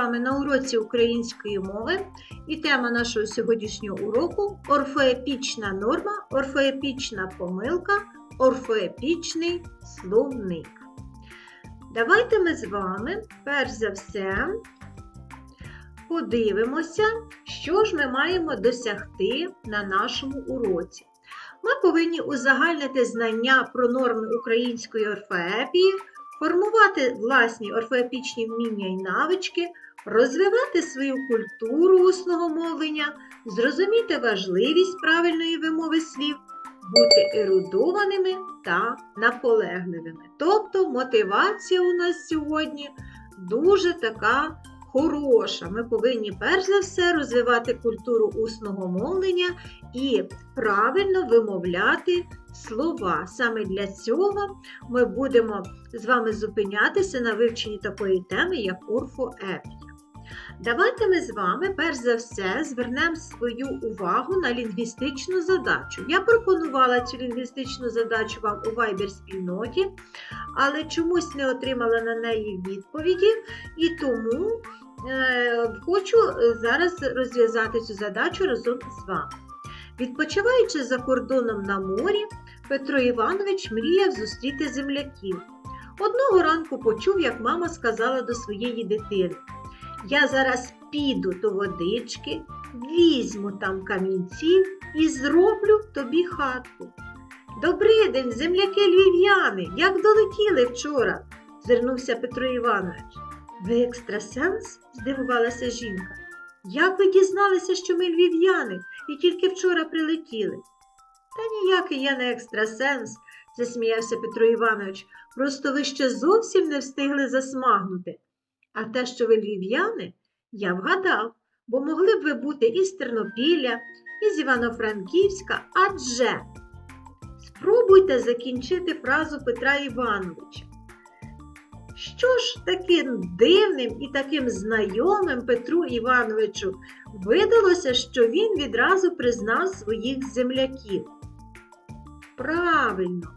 Вами на уроці української мови і тема нашого сьогоднішнього уроку орфоепічна норма, орфоепічна помилка, орфоепічний словник. Давайте ми з вами, перш за все, подивимося, що ж ми маємо досягти на нашому уроці. Ми повинні узагальнити знання про норми української орфоепії, формувати власні орфоепічні вміння і навички, розвивати свою культуру усного мовлення, зрозуміти важливість правильної вимови слів, бути ерудованими та наполегливими. Тобто мотивація у нас сьогодні дуже така хороша. Ми повинні перш за все розвивати культуру усного мовлення і правильно вимовляти слова. Саме для цього ми будемо з вами зупинятися на вивченні такої теми, як орфоепія. Давайте ми з вами перш за все звернемо свою увагу на лінгвістичну задачу. Я пропонувала цю лінгвістичну задачу вам у Viber спільноті, але чомусь не отримала на неї відповіді, і тому е, хочу зараз розв'язати цю задачу разом з вами. Відпочиваючи за кордоном на морі, Петро Іванович мріяв зустріти земляків. Одного ранку почув, як мама сказала до своєї дитини: Я зараз піду до водички, візьму там камінців і зроблю тобі хатку. Добрий день, земляки львів'яни! Як долетіли вчора? звернувся Петро Іванович. Ви екстрасенс? здивувалася жінка. Як ви дізналися, що ми львів'яни і тільки вчора прилетіли? Та ніякий я не екстрасенс, засміявся Петро Іванович. Просто ви ще зовсім не встигли засмагнути. А те, що ви львів'яни, я вгадав, бо могли б ви бути із Тернопілля, із Івано-Франківська, адже спробуйте закінчити фразу Петра Івановича. Що ж таким дивним і таким знайомим Петру Івановичу видалося, що він відразу признав своїх земляків? Правильно,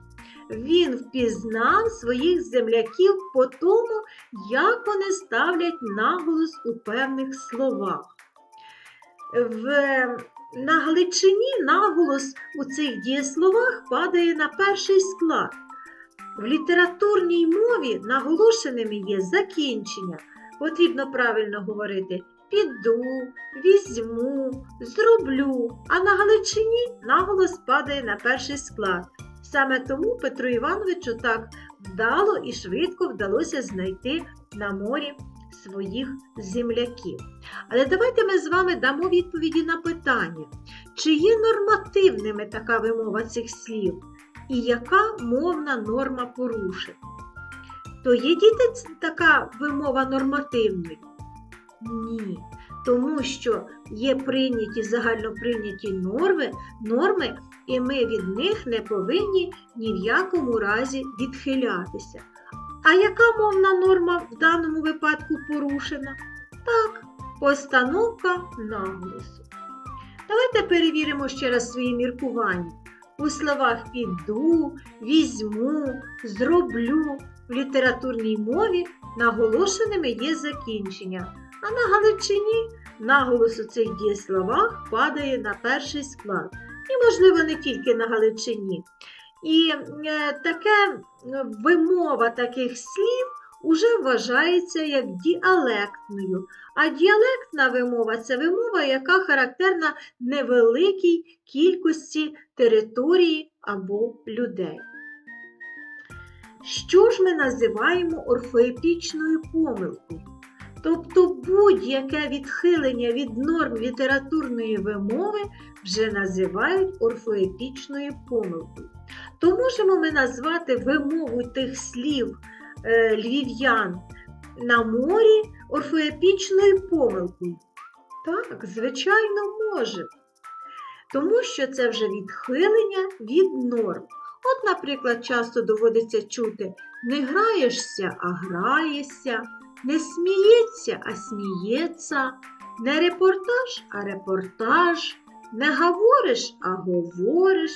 він впізнав своїх земляків по тому, як вони ставлять наголос у певних словах. В, на Галичині наголос у цих дієсловах падає на перший склад. В літературній мові наголошеними є закінчення. Потрібно правильно говорити піду, візьму, зроблю, а на Галичині наголос падає на перший склад. Саме тому Петру Івановичу так вдало і швидко вдалося знайти на морі своїх земляків. Але давайте ми з вами дамо відповіді на питання, чи є нормативними така вимова цих слів? і яка мовна норма порушена. То є діти така вимова нормативною? Ні. Тому що є прийняті загальноприйняті норми, норми, і ми від них не повинні ні в якому разі відхилятися. А яка мовна норма в даному випадку порушена? Так, постановка наголосу. Давайте перевіримо ще раз свої міркування. У словах піду, візьму, зроблю в літературній мові наголошеними є закінчення, а на Галичині наголос у цих дієсловах падає на перший склад. І, можливо, не тільки на Галичині. І е, таке вимова таких слів уже вважається як діалектною. А діалектна вимова це вимова, яка характерна невеликій кількості території або людей. Що ж ми називаємо орфоепічною помилкою? Тобто будь-яке відхилення від норм літературної вимови вже називають орфоепічною помилкою. То можемо ми назвати вимову тих слів е, львів'ян на морі орфоепічною помилкою? Так, звичайно, може. Тому що це вже відхилення від норм. От, наприклад, часто доводиться чути не граєшся, а граєшся, не сміється, а сміється, не репортаж, а репортаж, не говориш, а говориш.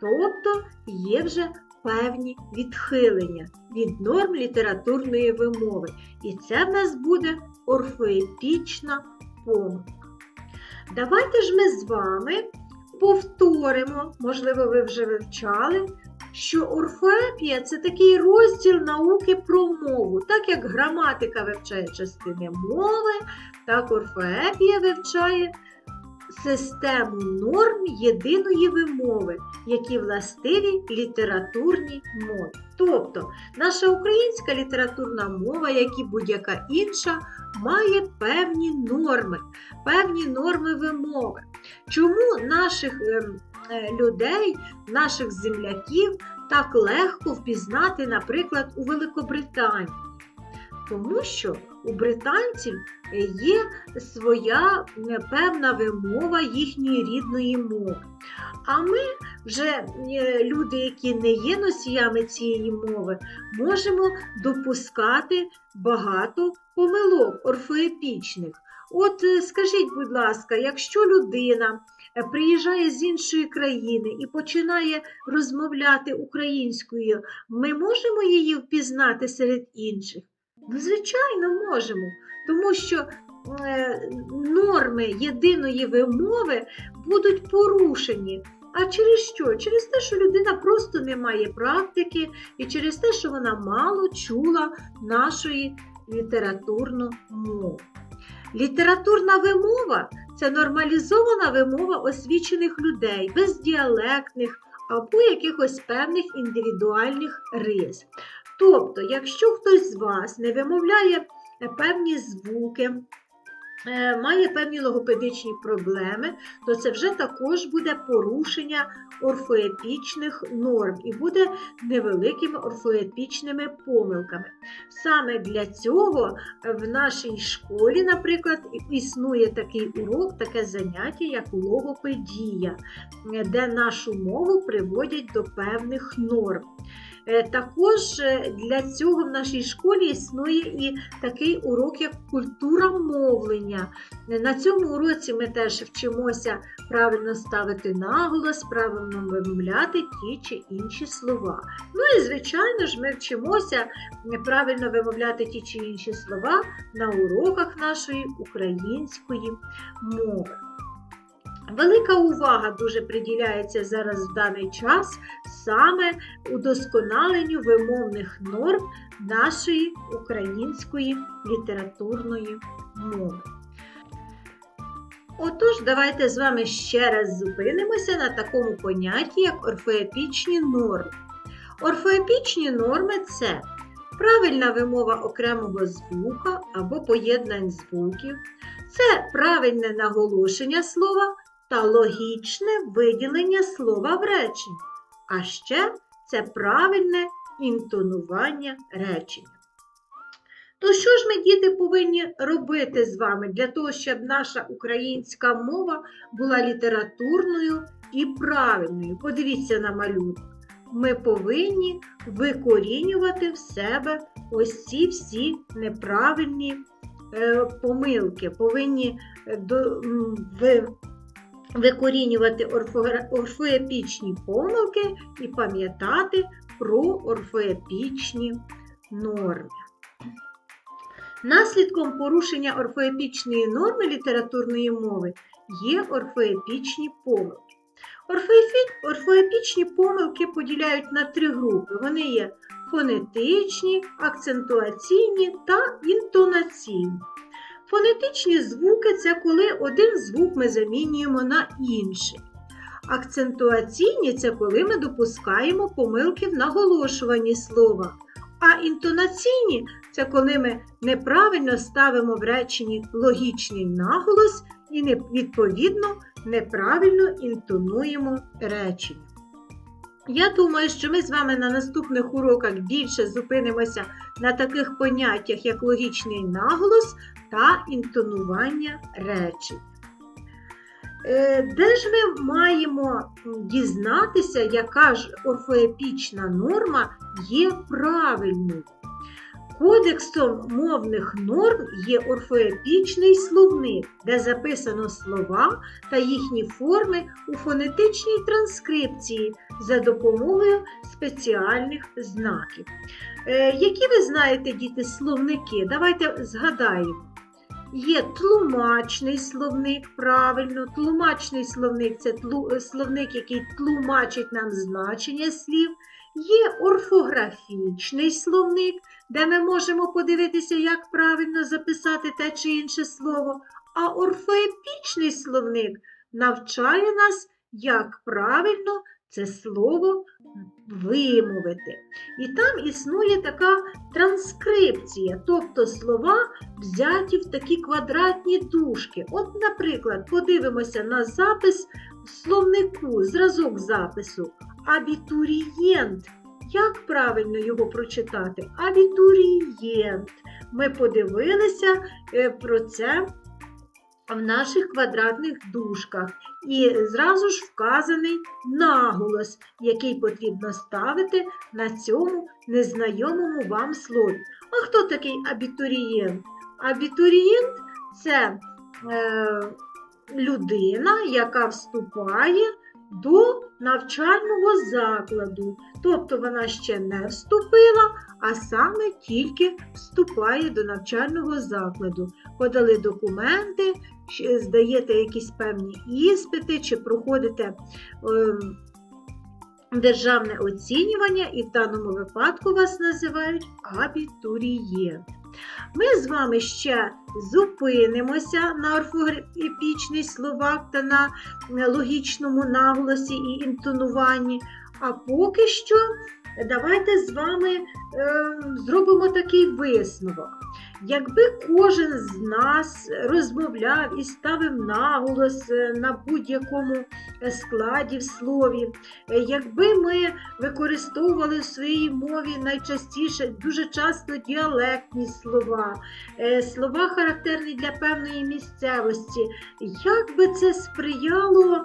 Тобто є вже певні відхилення від норм літературної вимови. І це в нас буде орфоепічна помилка. Давайте ж ми з вами повторимо, можливо, ви вже вивчали, що орфоепія це такий розділ науки про мову. Так як граматика вивчає частини мови, так орфоепія вивчає систему норм єдиної вимови, які властиві літературній мові. Тобто наша українська літературна мова, як і будь-яка інша, має певні норми, певні норми вимови. Чому наших ем, людей, наших земляків так легко впізнати, наприклад, у Великобританії? Тому що у британців е, є своя е, певна вимова їхньої рідної мови. А ми, вже е, люди, які не є носіями цієї мови, можемо допускати багато помилок орфоепічних. От е, скажіть, будь ласка, якщо людина е, приїжджає з іншої країни і починає розмовляти українською, ми можемо її впізнати серед інших? Ну, звичайно, можемо, тому що е, норми єдиної вимови будуть порушені. А через що? Через те, що людина просто не має практики, і через те, що вона мало чула нашої літературну мову. Літературна вимова це нормалізована вимова освічених людей, бездіалектних або якихось певних індивідуальних рис. Тобто, якщо хтось з вас не вимовляє певні звуки, має певні логопедичні проблеми, то це вже також буде порушення орфоепічних норм і буде невеликими орфоепічними помилками. Саме для цього в нашій школі, наприклад, існує такий урок, таке заняття, як логопедія, де нашу мову приводять до певних норм. Е, Також е, для цього в нашій школі існує і такий урок, як культура мовлення. Е, На цьому уроці ми теж вчимося правильно ставити наголос, правильно вимовляти ті чи інші слова. Ну і, звичайно ж, ми вчимося правильно вимовляти ті чи інші слова на уроках нашої української мови. Велика увага дуже приділяється зараз в даний час саме удосконаленню вимовних норм нашої української літературної мови. Отож, давайте з вами ще раз зупинимося на такому понятті, як орфоепічні норми. Орфоепічні норми це правильна вимова окремого звука або поєднань звуків, це правильне наголошення слова та логічне виділення слова в реченні. А ще це правильне інтонування речення. То що ж ми, діти, повинні робити з вами для того, щоб наша українська мова була літературною і правильною? Подивіться на малюнок. Ми повинні викорінювати в себе ось ці всі неправильні е, помилки, повинні е, до, ви, викорінювати орфоепічні помилки і пам'ятати про орфоепічні норми. Наслідком порушення орфоепічної норми літературної мови є орфоепічні помилки. Орфоепічні помилки поділяють на три групи. Вони є фонетичні, акцентуаційні та інтонаційні. Фонетичні звуки це коли один звук ми замінюємо на інший. Акцентуаційні це коли ми допускаємо помилки в наголошуванні слова. А інтонаційні це коли ми неправильно ставимо в реченні логічний наголос і відповідно неправильно інтонуємо речення. Я думаю, що ми з вами на наступних уроках більше зупинимося на таких поняттях, як логічний наголос та інтонування речень. Е, Де ж ми маємо дізнатися, яка ж орфоепічна норма є правильною? Кодексом мовних норм є орфоепічний словник, де записано слова та їхні форми у фонетичній транскрипції за допомогою спеціальних знаків. Е, які ви знаєте, діти, словники? Давайте згадаємо. Є тлумачний словник, правильно. Тлумачний словник це тлу- е, словник, який тлумачить нам значення слів. Є орфографічний словник, де ми можемо подивитися, як правильно записати те чи інше слово. А орфоепічний словник навчає нас, як правильно це слово вимовити. І там існує така транскрипція, тобто слова взяті в такі квадратні дужки. От, наприклад, подивимося на запис в словнику, зразок запису. Абітурієнт. Як правильно його прочитати? Абітурієнт. Ми подивилися е, про це в наших квадратних дужках. І зразу ж вказаний наголос, який потрібно ставити на цьому незнайомому вам слові. А хто такий абітурієнт? Абітурієнт це е, людина, яка вступає до навчального закладу. Тобто вона ще не вступила, а саме тільки вступає до навчального закладу. Подали документи, здаєте якісь певні іспити, чи проходите ем, державне оцінювання, і в даному випадку вас називають абітурієнт. Ми з вами ще зупинимося на орфоепічних словах та на логічному наголосі і інтонуванні. А поки що давайте з вами е, зробимо такий висновок. Якби кожен з нас розмовляв і ставив наголос е, на будь-якому е, складі в слові, е, якби ми використовували в своїй мові найчастіше дуже часто діалектні слова, слова характерні для певної місцевості, як би це сприяло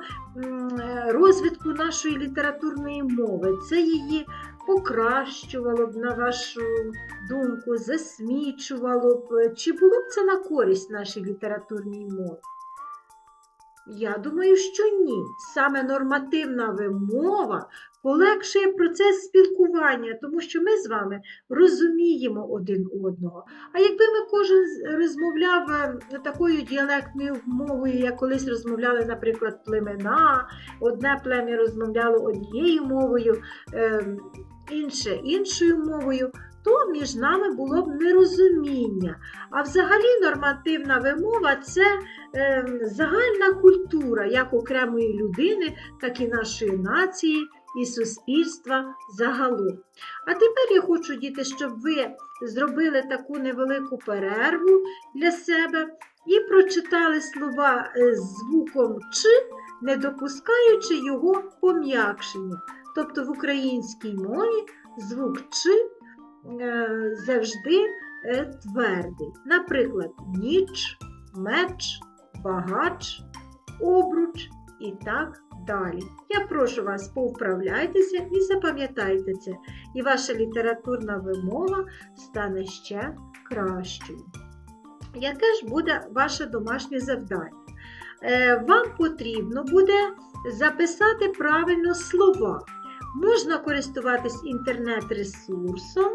розвитку нашої літературної мови? Це її покращувало б, на вашу думку, засмічувало б, чи було б це на користь нашій літературній мові? Я думаю, що ні. Саме нормативна вимова полегшує процес спілкування, тому що ми з вами розуміємо один одного. А якби ми кожен розмовляв е, такою діалектною мовою, як колись розмовляли, наприклад, племена, одне плем'я розмовляло однією мовою, е, інше іншою мовою, то між нами було б нерозуміння. А взагалі нормативна вимова це е, загальна культура як окремої людини, так і нашої нації і суспільства загалом. А тепер я хочу, діти, щоб ви зробили таку невелику перерву для себе і прочитали слова е, з звуком Ч, не допускаючи його пом'якшення. Тобто в українській мові звук Ч е, завжди е, твердий. Наприклад, ніч, меч, багач, обруч і так далі. Я прошу вас, повправляйтеся і запам'ятайте це, і ваша літературна вимова стане ще кращою. Яке ж буде ваше домашнє завдання? Е, Вам потрібно буде записати правильно слова. Можна користуватись інтернет-ресурсом,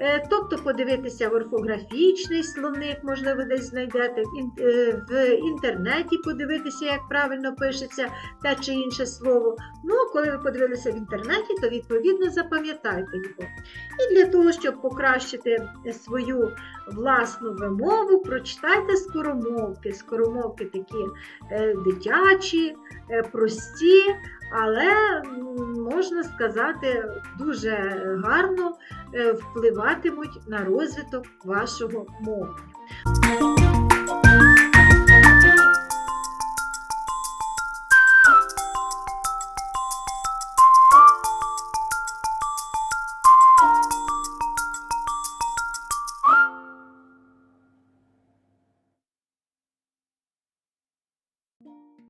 е, тобто подивитися в орфографічний словник, можливо, десь знайдете е, в інтернеті, подивитися, як правильно пишеться те чи інше слово. Ну, коли ви подивилися в інтернеті, то відповідно запам'ятайте його. І для того, щоб покращити свою власну вимову, прочитайте скоромовки. Скоромовки такі е, дитячі, прості, але можна сказати, дуже гарно е, впливатимуть на розвиток вашого мовлення.